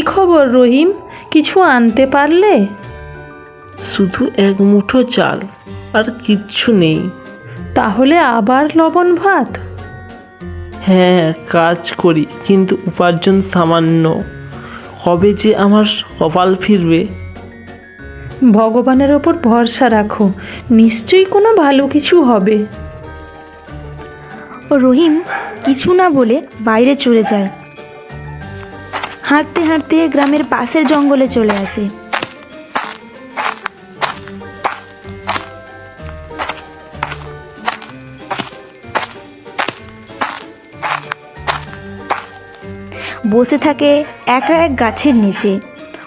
খবর রহিম? কিছু আনতে পারলে? শুধু এক মুঠো চাল আর কিচ্ছু নেই। তাহলে আবার লবণ ভাত? হ্যাঁ কাজ করি কিন্তু উপার্জন সামান্য। কবে যে আমার কপাল ফিরবে? ভগবানের ওপর ভরসা রাখো নিশ্চয়ই কোনো ভালো কিছু হবে। রহিম কিছু না বলে বাইরে চলে যায়। হাঁটতে হাঁটতে গ্রামের পাশের জঙ্গলে চলে আসে। বসে থাকে একা এক গাছের নিচে।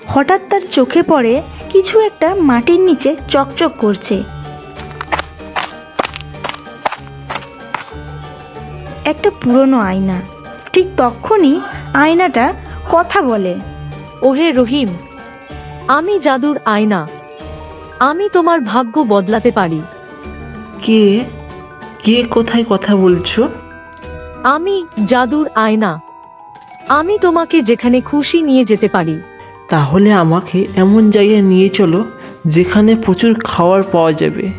হঠাৎ তার চোখে পড়ে কিছু একটা মাটির নিচে চকচক করছে। একটা পুরনো আয়না। ঠিক তখনই আয়নাটা কথা বলে। ওহে রহিম আমি জাদুর আয়না। আমি তোমার ভাগ্য বদলাতে পারি। কে? কে কোথায় কথা বলছো? আমি জাদুর আয়না। আমি তোমাকে যেখানে খুশি নিয়ে যেতে পারি। তাহলে আমাকে এমন জায়গায় নিয়ে চলো যেখানে প্রচুর খাবার পাওয়া যাবে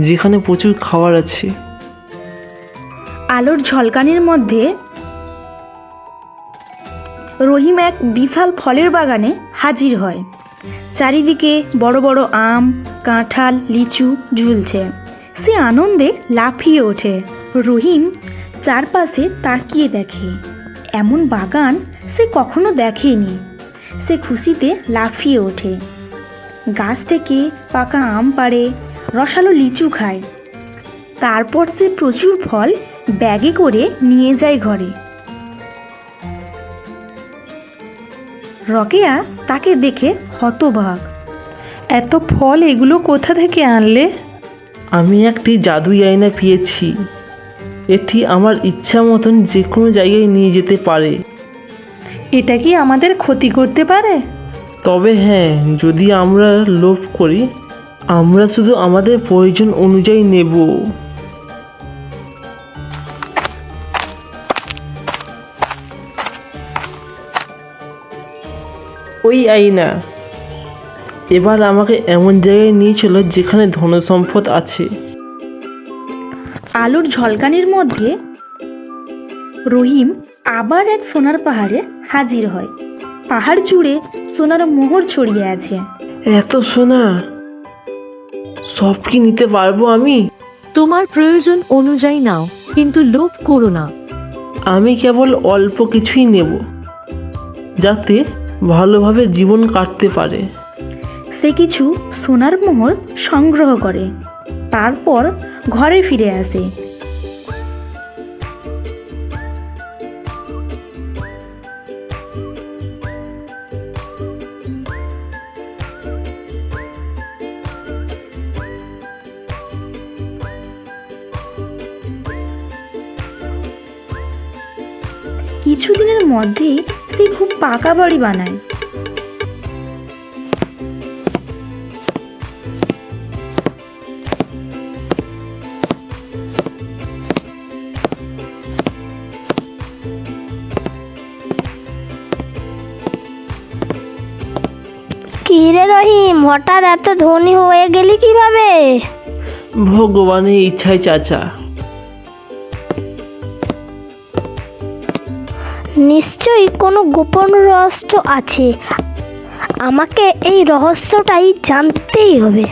যেখানে প্রচুর খাবার আছে। আলোর ঝলকানির মধ্যে রহিম এক বিশাল ফলের বাগানে হাজির হয়। চারিদিকে বড় বড় আম, কাঁঠাল, লিচু ঝুলছে। সে আনন্দে লাফিয়ে ওঠে। রহিম চারপাশে তাকিয়ে দেখে। এমন বাগান সে কখনো দেখেনি। সে খুশিতে লাফিয়ে ওঠে। গাছ থেকে পাকা আম পাড়ে রসালো লিচু খায়। তারপর সে প্রচুর ফল ব্যাগে করে নিয়ে যায় ঘরে। রকেয়া তাকে দেখে হতবাক। এত ফল এগুলো কোথা থেকে আনলে? আমি একটি জাদুই আয়না পেয়েছি। এটি আমার ইচ্ছা মতন যে কোনো জায়গায় নিয়ে যেতে পারে। এটা কি আমাদের ক্ষতি করতে পারে? তবে হ্যাঁ যদি আমরা লোভ করি আমরা শুধু আমাদের প্রয়োজন অনুযায়ী নেব। ওই আইনা। এবার আমাকে এমন জায়গায় নিয়ে চলো যেখানে ধনসম্পদ আছে। আলোর ঝলকানির মধ্যে রহিম আবার এক সোনার পাহাড়ে হাজির হয়। পাহাড় জুড়ে সোনার মোহর ছড়িয়ে আছে। এত সোনা? সব কি নিতে পারব আমি? তোমার প্রয়োজন অনুযায়ী নাও কিন্তু লোভ করো না। আমি কেবল অল্প কিছুই নেব যাতে ভালোভাবে জীবন কাটতে পারে। সে কিছু সোনার মোহর সংগ্রহ করে, তারপর ঘরে ফিরে আসে। কিছুদিনের মধ্যেই সে খুব পাকা বাড়ি বানায়। কি রে রহিম হঠাৎ এত ধনী হয়ে গেলি কীভাবে? ভগবানের ইচ্ছায় চাচা। নিশ্চয়ই কোনো গোপন রহস্য আছে। আমাকে এই রহস্যটাই জানতেই হবে।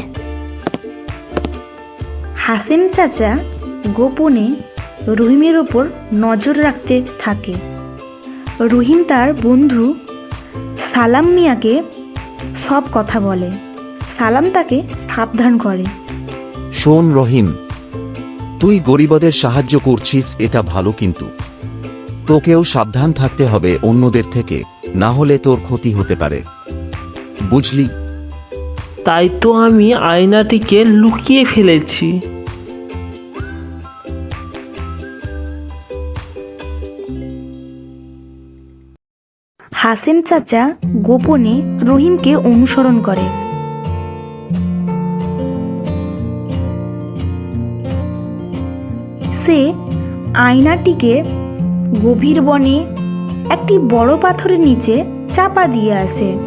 হাসেম চাচা গোপনে রহিমের ওপর নজর রাখতে থাকে। রহিম তার বন্ধু সালাম মিয়াকে সব কথা বলে। সালাম তাকে সাবধান করে। শোন রহিম তুই গরিবদের সাহায্য করছিস এটা ভালো কিন্তু। তোকেও সাবধান থাকতে হবে অন্যদের থেকে না হলে তোর ক্ষতি হতে পারে। বুঝলি? তাই তো আমি আয়নাটিকে লুকিয়ে ফেলেছি। হাসেম চাচা গোপনে রহিমকে অনুসরণ করে। সে আয়নাটিকে গভীর বনে একটি বড় পাথরের নিচে চাপা দিয়ে আসে।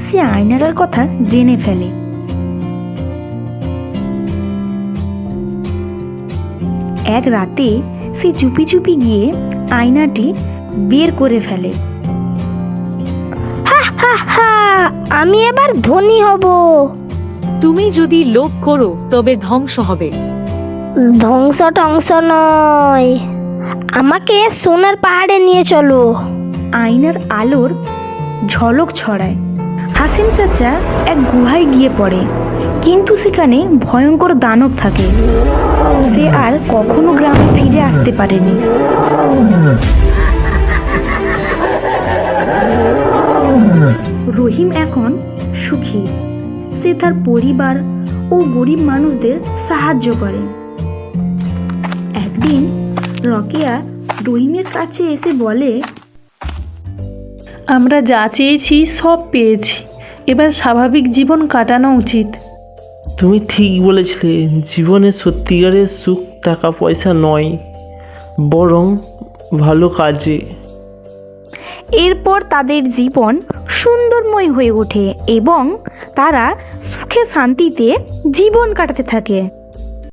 সে আয়নাটার কথা জেনে ফেলে। এক রাতে সে চুপি চুপি গিয়ে আয়নাটি বের করে ফেলে। হা আমি এবার ধনী হব। তুমি যদি লোভ করো তবে ধ্বংস হবে। ধ্বংস টংস নয়। আমাকে সোনার পাহাড়ে নিয়ে চলো। আয়নার আলোর ঝলক ছড়ায়। হাসিম চাচা এক গুহায় গিয়ে পড়ে, কিন্তু সেখানে ভয়ঙ্কর দানব থাকে। সে আর কখনো গ্রামে ফিরে আসতে পারেনি। রহিম এখন সুখী। সে তার পরিবার ও গরিব মানুষদের সাহায্য করে। একদিন রকেয়া রহিমের কাছে এসে বলে আমরা যা চেয়েছি সব পেয়েছি। এবার স্বাভাবিক জীবন কাটানো উচিত। তুমি ঠিক বলেছিলে জীবনে সত্যিকারের সুখ টাকা পয়সা নয় বরং ভালো কাজে। এরপর তাদের জীবন সুন্দরময় হয়ে ওঠে এবং তারা সুখে শান্তিতে জীবন কাটাতে থাকে।